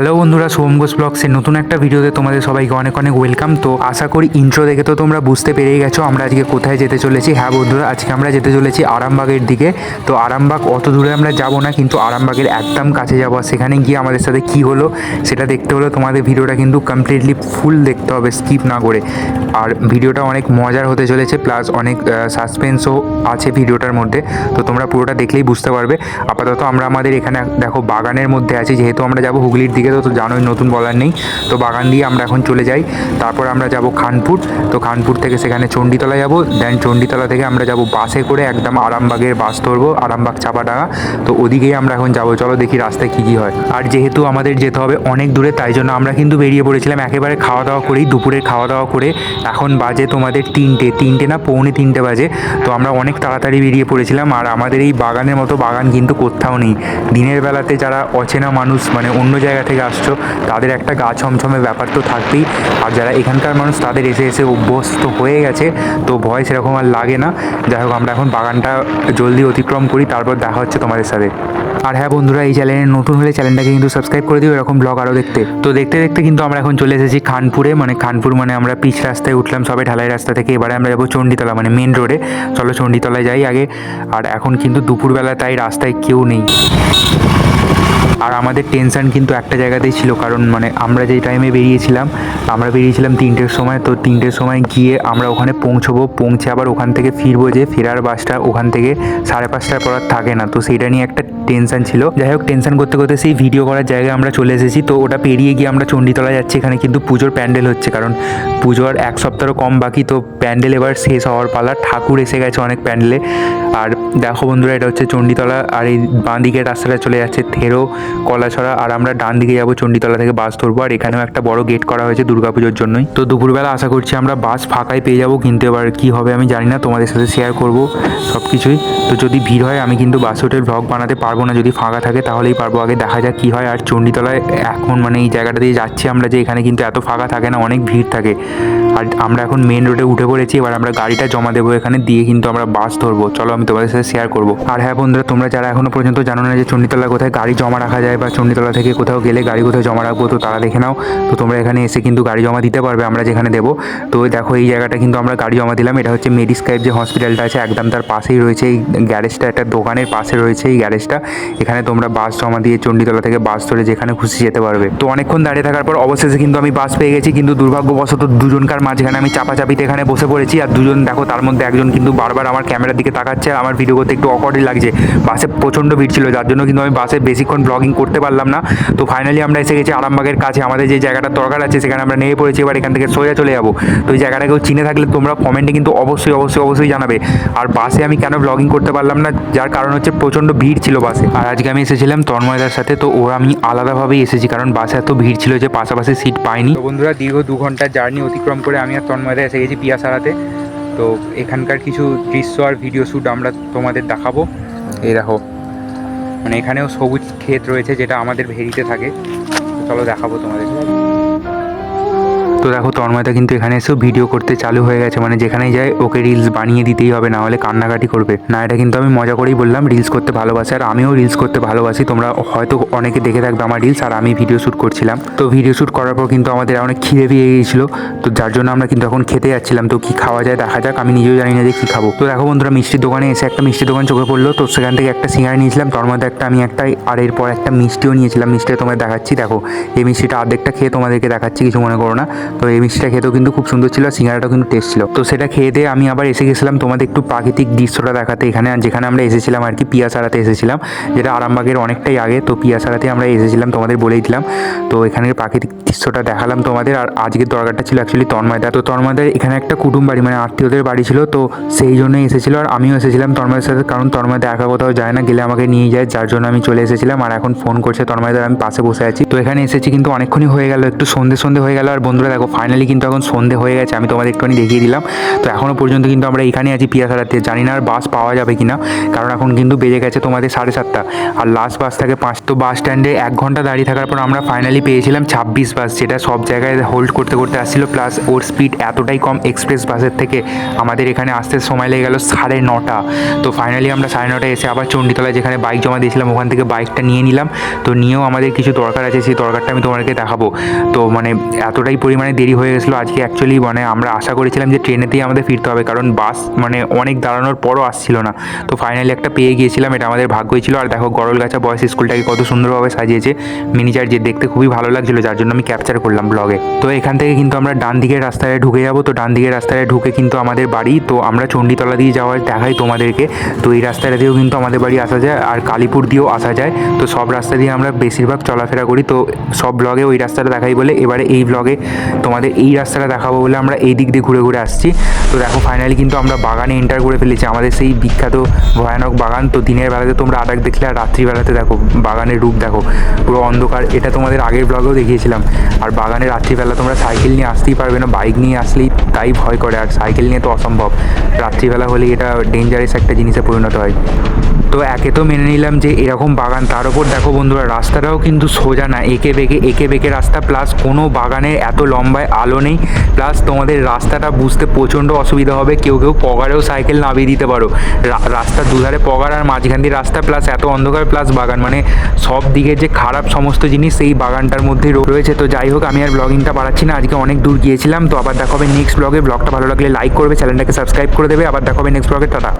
Hello বন্ধুরা, সোম ঘোষ ব্লগসের নতুন একটা ভিডিওতে তোমাদের সবাইকে অনেক অনেক ওয়েলকাম। তো আশা করি ইন্ট্রো দেখে তো তোমরা বুঝতে পেরেই গেছো আমরা আজকে কোথায় যেতে চলেছি। হ্যাঁ বন্ধুরা, আজকে আমরা যেতে চলেছি আরামবাগের দিকে। তো আরামবাগ অত দূরে আমরা যাব না, কিন্তু আরামবাগের একদম কাছে যাব। সেখানে গিয়ে আমাদের সাথে কি হলো, সেটা দেখতে হলে তোমাদের ভিডিওটা কিন্তু কমপ্লিটলি ফুল দেখতে হবে স্কিপ না করে। আর ভিডিওটা অনেক মজার হতে চলেছে প্লাস অনেক সাসপেন্সও আছে ভিডিওটার মধ্যে। তো তোমরা পুরোটা দেখলেই বুঝতে পারবে। আপাতত আমরা আমাদের এখানে, দেখো, বাগানের মধ্যে আছি, যেহেতু আমরা যাব হুগলির দিকে। তো তো জানোই নতুন বলার নেই। তো বাগান দিয়ে আমরা এখন চলে যাই। তারপর আমরা যাব খানপুর। তো খানপুর থেকে সেখানে চণ্ডীতলা যাব। দেন চণ্ডীতলা থেকে আমরা যাব বাসে করে একদম আরামবাগের বাস ধরবো, আরামবাগ চাপাডাঙ্গা। তো ওদিকেই আমরা এখন যাব। চলো দেখি রাস্তায় কী কী হয়। আর যেহেতু আমাদের যেতে হবে অনেক দূরে, তাই জন্য আমরা কিন্তু বেরিয়ে পড়েছিলাম একেবারে খাওয়া দাওয়া করেই, দুপুরের খাওয়া দাওয়া করে। এখন বাজে তোমাদের তিনটে তিনটে না পৌনে তিনটে বাজে। তো আমরা অনেক তাড়াতাড়ি বেরিয়ে পড়েছিলাম। আর আমাদের এই বাগানের মতো বাগান কিন্তু কোথাও নেই। দিনের বেলাতে যারা অচেনা মানুষ মানে অন্য জায়গা থেকে আসছো। তাদের একটা গা ছমছমে ব্যাপার তো থাকবেই। আর যারা এখানকার মানুষ, তাদের এসে এসে অভ্যস্ত হয়ে গেছে। তো ভয় সেরকম আর লাগে না। যাই হোক, আমরা এখন বাগানটা জলদি অতিক্রম করি, তারপর দেখা হচ্ছে তোমাদের সাথে। আর হ্যাঁ বন্ধুরা, এই চ্যানেলে নতুন হলে চ্যানেলটাকে কিন্তু সাবস্ক্রাইব করে দিও, এরকম ব্লগ আরও দেখতে। তো দেখতে দেখতে কিন্তু আমরা এখন চলে এসেছি খানপুরে। মানে খানপুর মানে আমরা পিচ রাস্তায় উঠলাম সবাই ঢালাই রাস্তা থেকে। এবারে আমরা যাব চণ্ডীতলা মানে মেন রোডে চলো চণ্ডীতলায় যাই আগে। আর এখন কিন্তু দুপুরবেলা তাই রাস্তায় কেউ নেই। আর আমাদের টেনশন কিন্তু একটা জায়গাতেই ছিল, কারণ মানে আমরা যেই টাইমে বেরিয়েছিলাম, আমরা বেরিয়েছিলাম তিনটের সময়, তো তিনটের সময় গিয়ে আমরা ওখানে পৌঁছবো, পৌঁছে আবার ওখান থেকে ফিরবো যে, ফেরার বাসটা ওখান থেকে সাড়ে পাঁচটার পর আর থাকে না। তো সেটা নিয়ে একটা টেনশন ছিল। যাই হোক, টেনশন করতে করতে সেই ভিডিও করার জায়গায় আমরা চলে এসেছি। তো ওটা পেরিয়ে গিয়ে আমরা চণ্ডীতলা যাচ্ছি। এখানে কিন্তু পুজোর প্যান্ডেল হচ্ছে। কারণ পুজোর এক সপ্তাহ কম বাকি। তো প্যান্ডেল এবার শেষ হওয়ার পালা। ঠাকুর এসে গেছে অনেক প্যান্ডেলে। আর দেখো বন্ধুরা, এটা হচ্ছে চণ্ডীতলা। আর এই বাঁ দিকের রাস্তাটা চলে যাচ্ছে থেরো, কলাছড়া। আর আমরা ডান দিকে যাব চণ্ডীতলা থেকে বাস ধরবো। আর এখানেও একটা বড় গেট করা হয়েছে দুর্গাপুজোর জন্যই। তো দুপুরবেলা আশা করছি আমরা বাস ফাঁকাই পেয়ে যাব। কিন্তু এবার কি হবে আমি জানি না। তোমাদের সাথে শেয়ার করব সব কিছুই তো যদি ভিড় হয়, আমি কিন্তু বাস হোটেল ব্লগ বানাতে পারব না যদি ফাঁকা থাকে তাহলেই পারব। আগে দেখা যাক কী হয়। আর চণ্ডীতলায় এখন মানে এই জায়গাটা দিয়ে যাচ্ছি আমরা যে এখানে কিন্তু এত ফাঁকা থাকে না, অনেক ভিড় থাকে। আর আমরা এখন মেন রোডে উঠে পড়েছি, এবার আমরা গাড়িটা জমা দেবো এখানে, দিয়ে কিন্তু আমরা বাস ধরবো। চলো আমি তোমাদের সাথে শেয়ার করব। আর হ্যাঁ বন্ধুরা, তোমরা যারা এখনও পর্যন্ত জানো না যে চণ্ডীতলা কোথায় গাড়ি জমা রাখা যায় বা চণ্ডীতলা থেকে কোথাও গেলে গাড়ি কোথায় জমা রাখব, তো তারা দেখে নাও। তো তোমরা এখানে এসে কিন্তু গাড়ি জমা দিতে পারবে, আমরা যেখানে দেবো। তো দেখো এই জায়গাটা কিন্তু আমরা গাড়ি জমা দিলাম। এটা হচ্ছে মেডিস্কাইপ যে হসপিটালটা আছে, একদম তার পাশেই রয়েছে। এই গ্যারেজটা একটা দোকানের পাশে রয়েছে এই গ্যারেজটা এখানে তোমরা বাস জমা দিয়ে চণ্ডীতলা থেকে বাস ধরে যেখানে খুশি যেতে পারবে। তো অনেকক্ষণ দাঁড়িয়ে থাকার পর অবশেষে কিন্তু আমি বাস পেয়ে গেছি, কিন্তু দুর্ভাগ্যবশত দুজনকার মাঝখানে আমি চাপাচাপিতে এখানে বসে পড়েছি আর দুজন দেখো তার মধ্যে একজন কিন্তু বারবার আমার ক্যামেরার দিকে তাকাচ্ছে আর আমার ভিডিও করতে একটু অকওয়ার্ডই লাগছে। বাসে প্রচণ্ড ভিড় ছিল, যার জন্য কিন্তু আমি বাসে বেশিক্ষণ ব্লগিং করতে পারলাম না। তো ফাইনালি আমরা এসে গেছি আরামবাগের কাছে, আমাদের যে জায়গাটা দরকার আছে সেখানে আমরা নেমে পড়েছি, এবার এখান থেকে সোজা চলে যাব। তো এই জায়গাটা কেউ চিনে থাকলে তোমরা কমেন্টে কিন্তু অবশ্যই অবশ্যই অবশ্যই জানাবে। আর বাসে আমি কেন ব্লগিং করতে পারলাম না? যার কারণ হচ্ছে প্রচণ্ড ভিড় ছিল বাসে। আর আজকে আমি এসেছিলাম তন্ময়দার সাথে, তো ওরা আমি আলাদাভাবেই এসেছি, কারণ বাসে এত ভিড় ছিল যে পাশাপাশি সিট পাইনি। বন্ধুরা, দীর্ঘ দু ঘণ্টার জার্নি অতিক্রম করে আমি আর তন্ময়দা এসে গেছি পিয়াসারাতে তো এখানকার কিছু দৃশ্য আর ভিডিও শ্যুট আমরা তোমাদের দেখাবো। এই দেখো মানে এখানেও সবুজ ক্ষেত রয়েছে যেটা আমাদের ভেরিতে থাকে। চলো দেখাবো তোমাদের। তো দেখো তন্ময়তা কিন্তু এখানে এসেও ভিডিও করতে চালু হয়ে গেছে। মানে যেখানেই যায়, ওকে রিলস বানিয়ে দিতেই হবে না হলে কান্নাকাটি করবে। না, এটা কিন্তু আমি মজা করেই বললাম রিলস করতে ভালোবাসি। আর আমিও রিলস করতে ভালোবাসি। তোমরা হয়তো অনেকে দেখে থাকবে আমার রিলস আর আমি ভিডিও শ্যুট করছিলাম। তো ভিডিও শ্যুট করার পর কিন্তু আমাদের অনেক খিদে পেয়ে গিয়েছিল। তো যার জন্য আমরা কিন্তু এখন খেতে যাচ্ছিলাম। তো কি খাওয়া যায়, দেখা যাক। আমি নিজেও জানি না যে কী খাব। তো দেখো বন্ধুরা মিষ্টির দোকানে এসে একটা মিষ্টির দোকান চোখে পড়ল। তো সেখান থেকে একটা সিঙ্গারা নিয়েছিলাম। তার মধ্যে একটা, আমি একটা, আর এরপর একটা মিষ্টিও নিয়েছিলাম। মিষ্টিটা তোমায় দেখাচ্ছি। দেখো, এই মিষ্টিটা অর্ধেকটা খেয়ে তোমাদেরকে দেখাচ্ছি, কিছু মনে করো না। তো এই মিষ্টিটা খেতেও কিন্তু খুব সুন্দর ছিল আর সিঙ্গারাটাও কিন্তু টেস্ট ছিল। তো সেটা খেয়ে দিয়ে আমি আবার এসে গেছিলাম তোমাদের একটু প্রাকৃতিক দৃশ্যটা দেখাতে এখানে। আর যেখানে আমরা এসেছিলাম আর কি পিয়াসারাতে এসেছিলাম, যেটা আরামবাগের অনেকটাই আগে। তো পিয়াসারাতে আমরা এসেছিলাম তোমাদের বলেই দিলাম। তো এখানের প্রাকৃতিক দৃশ্যটা দেখালাম তোমাদের। আর আজকের দরকারটা ছিল অ্যাকচুয়ালি তন্ময়দা তো তন্ময়দার এখানে একটা কুটুম বাড়ি মানে আত্মীয়দের বাড়ি ছিল। তো সেই জন্যই এসেছিল আর আমিও এসেছিলাম তন্ময়ের সাথে। কারণ তন্ময়দা একা কোথাও যায় না, গেলে আমাকে নিয়ে যায়। যার জন্য আমি চলে এসেছিলাম আর এখন ফোন করছে তন্ময়দার, আমি পাশে বসে আছি। তো এখানে এসেছি কিন্তু অনেকক্ষণই হয়ে গেল, একটু সন্ধে সন্ধে হয়ে গেল। আর বন্ধুরা দেখো ফাইনালি কিন্তু এখন সন্ধে হয়ে গেছে, আমি তোমাদের একটুখানি দেখিয়ে দিলাম। তো এখনও পর্যন্ত কিন্তু আমরা এখানে আছি পিয়াসারাতে জানি না আর বাস পাওয়া যাবে কি না কারণ এখন কিন্তু বেজে গেছে তোমাদের সাড়ে সাতটা। আর লাস্ট বাস থাকে পাঁচ, তো বাস স্ট্যান্ডে এক ঘণ্টা দাঁড়িয়ে থাকার পর আমরা ফাইনালি পেয়েছিলাম ছাব্বিশ বাস যেটা সব জায়গায় হোল্ড করতে করতে আসছিল। প্লাস ওর স্পিড এতটাই কম এক্সপ্রেস বাসের থেকে আমাদের এখানে আসতে সময় লেগে গেল সাড়ে নটা। তো ফাইনালি আমরা সাড়ে নটায় এসে আবার চণ্ডীতলায় যেখানে বাইক জমা দিয়েছিলাম, ওখান থেকে বাইকটা নিয়ে নিলাম। তো নিয়েও আমাদের কিছু দরকার আছে, সেই দরকারটা আমি তোমাদেরকে দেখাবো। তো মানে এতটাই পরিমাণে দেরি হয়ে গেছিল আজকে অ্যাকচুয়ালি মানে আমরা আশা করেছিলাম যে ট্রেনেতেই আমাদের ফিরতে হবে, কারণ বাস মানে অনেক দাঁড়ানোর পরও আসছিল না। তো ফাইনালি একটা পেয়ে গিয়েছিলাম, এটা আমাদের ভাগ্যই ছিল। আর দেখো গরলগাছা বয়স স্কুলটাকে কত সুন্দরভাবে সাজিয়েছে। মিনিচার যে দেখতে খুবই ভালো লাগছিল, যার জন্য আমি ক্যাপচার করলাম ব্লগে তো এখান থেকে কিন্তু আমরা ডান দিকের রাস্তায় ঢুকে যাব। তো ডান দিকের রাস্তায় ঢুকে কিন্তু আমাদের বাড়ি, তো আমরা চণ্ডীতলা দিয়ে যাওয়ার দেখাই তোমাদেরকে। তো এই রাস্তাটা দিয়েও কিন্তু আমাদের বাড়ি আসা যায়, আর কালীপুর দিয়েও আসা যায়। তো সব রাস্তা দিয়ে আমরা বেশিরভাগ চলাফেরা করি। তো সব ব্লগে ওই রাস্তাটা দেখাই বলে, এবারে এই ব্লগে তোমাদের এই রাস্তাটা দেখাবো বলে আমরা এই দিক দিয়ে ঘুরে ঘুরে আসছি। তো দেখো ফাইনালি কিন্তু আমরা বাগানে এন্টার করে ফেলেছি। আমাদের সেই বিখ্যাত, ভয়ানক বাগান। তো দিনের বেলাতে তোমরা আটাক দেখলে আর রাত্রিবেলাতে দেখো, বাগানের রূপ দেখো। পুরো অন্ধকার। এটা তোমাদের আগের ব্লগেও দেখিয়েছিলাম। আর বাগানে রাত্রিবেলা তোমরা সাইকেল নিয়ে আসতেই পারবে না। বাইক নিয়ে আসলেই তাই ভয় করে। আর সাইকেল নিয়ে তো অসম্ভব। রাত্রিবেলা হলেই এটা ডেঞ্জারাস একটা জিনিসে পরিণত হয়। তো একে তো মেনে নিলাম যে এরকম বাগান। তার উপর দেখো বন্ধুরা, রাস্তাটাও কিন্তু সোজা না। এঁকে বেঁকে এঁকে বেঁকে রাস্তা। প্লাস কোনো বাগানে এত লম্বায় আলো নেই। প্লাস তোমাদের রাস্তাটা বুঝতে প্রচণ্ড অসুবিধা হবে। কেউ কেউ পগারেও সাইকেল নামিয়ে দিতে পারো। রাস্তার দুধারে পগার আর মাঝখান দিয়ে রাস্তা প্লাস এত অন্ধকার প্লাস বাগান। মানে সব দিকে যে খারাপ সমস্ত জিনিস সেই বাগানটার মধ্যে রয়েছে। তো যাই হোক, আমি আর ব্লগিংটা বাড়াচ্ছি না। আজকে অনেক দূর গিয়েছিলাম। তো আবার দেখা হবে নেক্সট ব্লগে ব্লগটা ভালো লাগলে লাইক করবে চ্যানেলটাকে সাবস্ক্রাইব করে দেবে। আবার দেখা হবে নেক্সট ব্লগে টাটা।